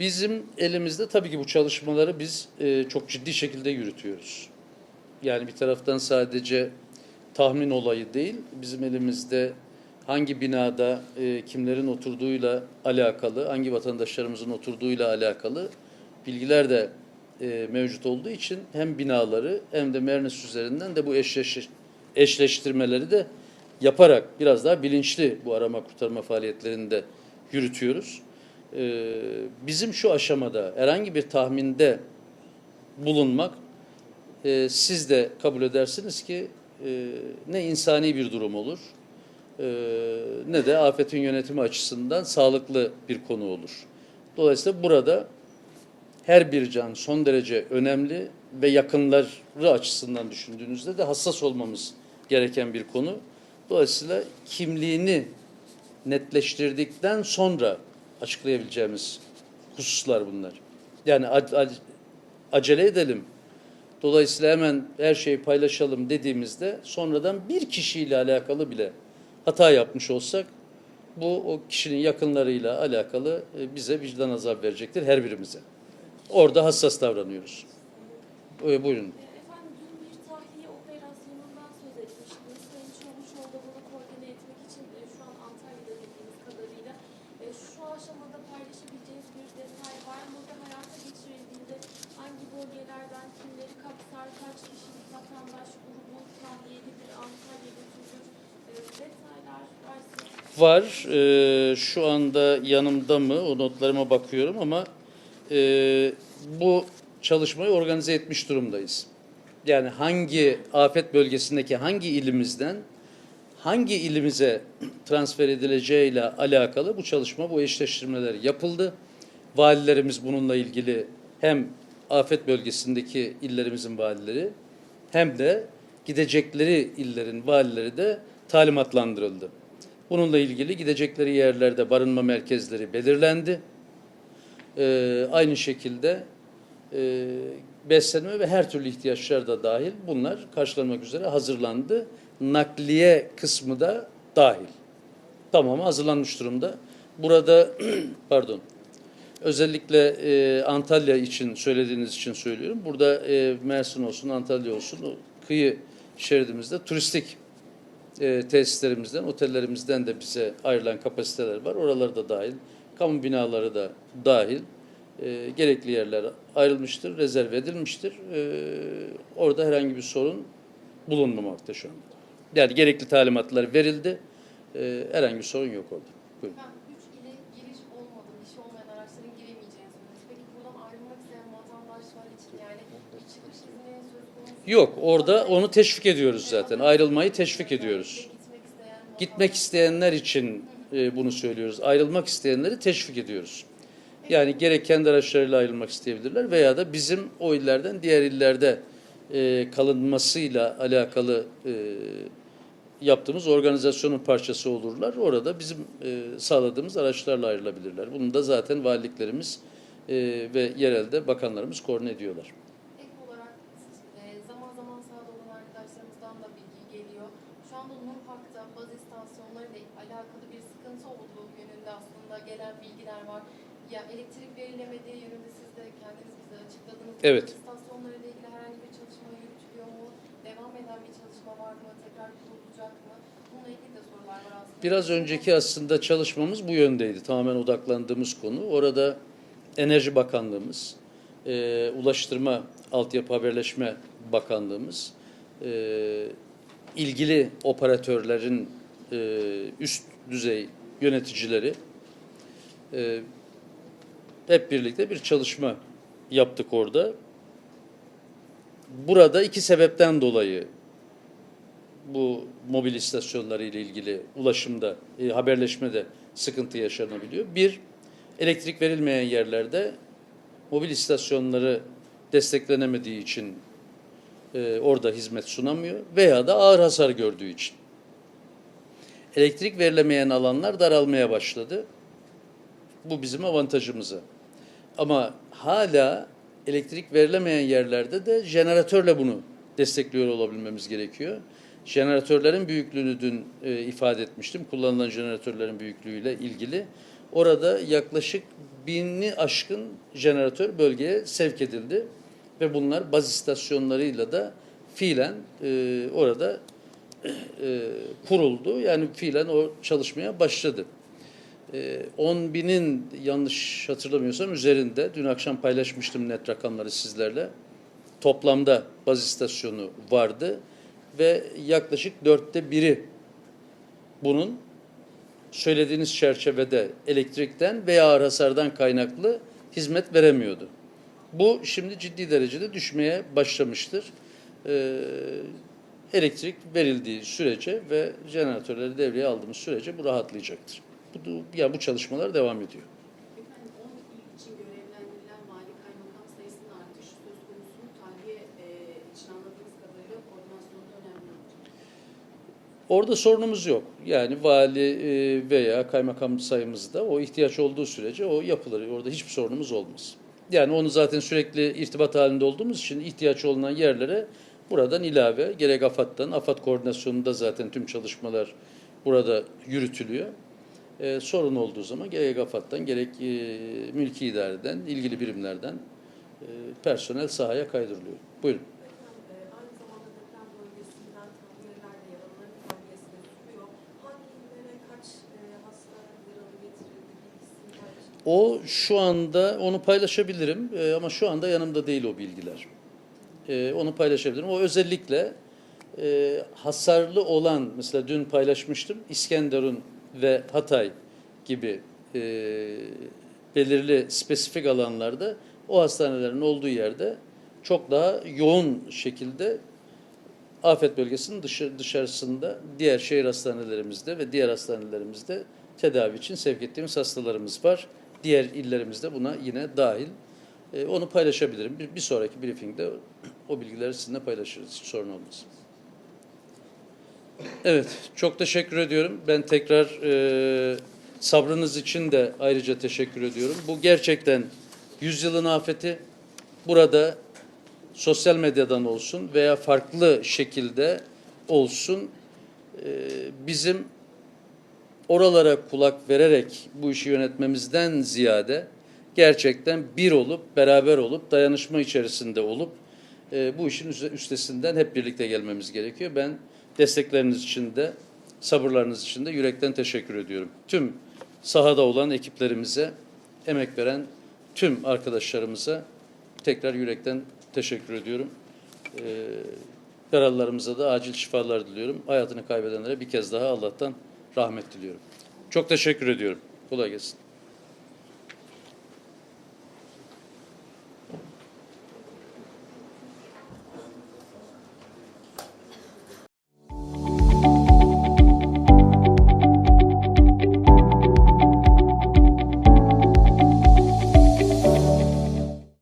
Bizim elimizde tabii ki bu çalışmaları biz e, çok ciddi şekilde yürütüyoruz. Yani bir taraftan sadece tahmin olayı değil, bizim elimizde hangi binada e, kimlerin oturduğuyla alakalı, hangi vatandaşlarımızın oturduğuyla alakalı bilgiler de e, mevcut olduğu için hem binaları hem de Mernis üzerinden de bu eşleş, eşleştirmeleri de yaparak biraz daha bilinçli bu arama kurtarma faaliyetlerini de yürütüyoruz. E, bizim şu aşamada herhangi bir tahminde bulunmak e, siz de kabul edersiniz ki e, ne insani bir durum olur e, ne de afetin yönetimi açısından sağlıklı bir konu olur. Dolayısıyla burada her bir can son derece önemli ve yakınları açısından düşündüğünüzde de hassas olmamız gereken bir konu. Dolayısıyla kimliğini netleştirdikten sonra açıklayabileceğimiz hususlar bunlar. Yani ac- ac- acele edelim. Dolayısıyla hemen her şeyi paylaşalım dediğimizde sonradan bir kişiyle alakalı bile hata yapmış olsak bu o kişinin yakınlarıyla alakalı e, bize vicdan azabı verecektir her birimize. Orada hassas davranıyoruz. Buyurun. Var. Ee, şu anda yanımda mı? O notlarıma bakıyorum ama e, bu çalışmayı organize etmiş durumdayız. Yani hangi afet bölgesindeki hangi ilimizden hangi ilimize transfer edileceğiyle alakalı bu çalışma, bu eşleştirmeler yapıldı. Valilerimiz bununla ilgili hem afet bölgesindeki illerimizin valileri hem de gidecekleri illerin valileri de talimatlandırıldı. Bununla ilgili gidecekleri yerlerde barınma merkezleri belirlendi. Ee, aynı şekilde e, beslenme ve her türlü ihtiyaçlar da dahil bunlar karşılanmak üzere hazırlandı. Nakliye kısmı da dahil. Tamam hazırlanmış durumda. Burada pardon özellikle e, Antalya için söylediğiniz için söylüyorum. Burada e, Mersin olsun Antalya olsun kıyı şeridimizde turistik e, tesislerimizden, otellerimizden de bize ayrılan kapasiteler var. Oraları da dahil. Kamu binaları da dahil. E, gerekli yerler ayrılmıştır, rezerv edilmiştir. E, orada herhangi bir sorun bulunmamakta şu anda. Yani gerekli talimatlar verildi. E, herhangi bir sorun yok orada. Buyurun. Yok, orada onu teşvik ediyoruz zaten. Ayrılmayı teşvik ediyoruz. gitmek isteyen Gitmek isteyenler için e, bunu söylüyoruz. Ayrılmak isteyenleri teşvik ediyoruz. Yani gerek kendi araçlarıyla ayrılmak isteyebilirler veya da bizim o illerden diğer illerde e, kalınmasıyla alakalı e, yaptığımız organizasyonun parçası olurlar. Orada bizim sağladığımız araçlarla ayrılabilirler. Bunu da zaten valiliklerimiz ve yerelde bakanlarımız koordine ediyorlar. Ek olarak e, zaman zaman sahada olan arkadaşlarımızdan da bilgi geliyor. Şu anda Nurhak'ta baz istasyonlarıyla alakalı bir sıkıntı olduğu yönünde aslında gelen bilgiler var. Ya elektrik verilemediği yönünde siz de kendiniz bize açıkladınız. Evet. Baz istasyonlarıyla ilgili herhangi bir çalışma yürütülüyor mu? Devam eden bir çalışma var mı? Tekrar kurulacak mı? Bununla ilgili de sorular var aslında. Biraz önceki aslında çalışmamız bu yöndeydi. Tamamen odaklandığımız konu. Orada Enerji Bakanlığımız, e, Ulaştırma Altyapı Haberleşme Bakanlığımız, e, ilgili operatörlerin e, üst düzey yöneticileri e, hep birlikte bir çalışma yaptık orada. Burada iki sebepten dolayı bu mobil istasyonları ile ilgili ulaşımda, e, haberleşmede sıkıntı yaşanabiliyor. Bir, elektrik verilmeyen yerlerde mobil istasyonları desteklenemediği için e, orada hizmet sunamıyor veya da ağır hasar gördüğü için. Elektrik verilemeyen alanlar daralmaya başladı. Bu bizim avantajımıza. Ama hala elektrik verilemeyen yerlerde de jeneratörle bunu destekliyor olabilmemiz gerekiyor. Jeneratörlerin büyüklüğünü dün e, ifade etmiştim. Kullanılan jeneratörlerin büyüklüğüyle ilgili. Orada yaklaşık bini aşkın jeneratör bölgeye sevk edildi. Ve bunlar baz istasyonlarıyla da fiilen e, orada e, kuruldu. Yani fiilen o çalışmaya başladı. E, 10 binin yanlış hatırlamıyorsam üzerinde dün akşam paylaşmıştım net rakamları sizlerle. Toplamda baz istasyonu vardı ve yaklaşık dörtte biri bunun söylediğiniz çerçevede elektrikten veya ağır hasardan kaynaklı hizmet veremiyordu. Bu şimdi ciddi derecede düşmeye başlamıştır. Ee, elektrik verildiği sürece ve jeneratörleri devreye aldığımız sürece bu rahatlayacaktır. Bu, yani bu çalışmalar devam ediyor. Efendim 10 il için görevlendirilen vali kaymakam sayısının artışı söz konusu mu? tahliye e, için anladığımız kadarıyla koordinasyonda önemli olacak. Orada sorunumuz yok. Yani vali e, veya kaymakam sayımızda o ihtiyaç olduğu sürece o yapılır. Orada hiçbir sorunumuz olmaz. Yani onu zaten sürekli irtibat halinde olduğumuz için ihtiyaç olunan yerlere buradan ilave gerek AFAD'dan, AFAD koordinasyonunda zaten tüm çalışmalar burada yürütülüyor. E, sorun olduğu zaman gerek AFAD'dan gerek e, mülki idareden, ilgili birimlerden e, personel sahaya kaydırılıyor. Buyurun. O şu anda onu paylaşabilirim e, ama şu anda yanımda değil o bilgiler. E, onu paylaşabilirim. O özellikle e, hasarlı olan mesela dün paylaşmıştım İskenderun ve Hatay gibi e, belirli spesifik alanlarda o hastanelerin olduğu yerde çok daha yoğun şekilde afet bölgesinin dışı, dışarısında diğer şehir hastanelerimizde ve diğer hastanelerimizde tedavi için sevk ettiğimiz hastalarımız var. Diğer illerimizde buna yine dahil. E, onu paylaşabilirim. Bir, bir sonraki briefingde o bilgileri sizinle paylaşırız. Hiç sorun olmaz. Evet, çok teşekkür ediyorum. Ben tekrar e, sabrınız için de ayrıca teşekkür ediyorum. Bu gerçekten yüzyılın afeti. Burada sosyal medyadan olsun veya farklı şekilde olsun e, bizim oralara kulak vererek bu işi yönetmemizden ziyade gerçekten bir olup beraber olup dayanışma içerisinde olup e, bu işin üste- üstesinden hep birlikte gelmemiz gerekiyor. Ben destekleriniz için de sabırlarınız için de yürekten teşekkür ediyorum. Tüm sahada olan ekiplerimize, emek veren tüm arkadaşlarımıza tekrar yürekten teşekkür ediyorum. Ee, yaralılarımıza da acil şifalar diliyorum. Hayatını kaybedenlere bir kez daha Allah'tan rahmet diliyorum. Çok teşekkür ediyorum. Kolay gelsin.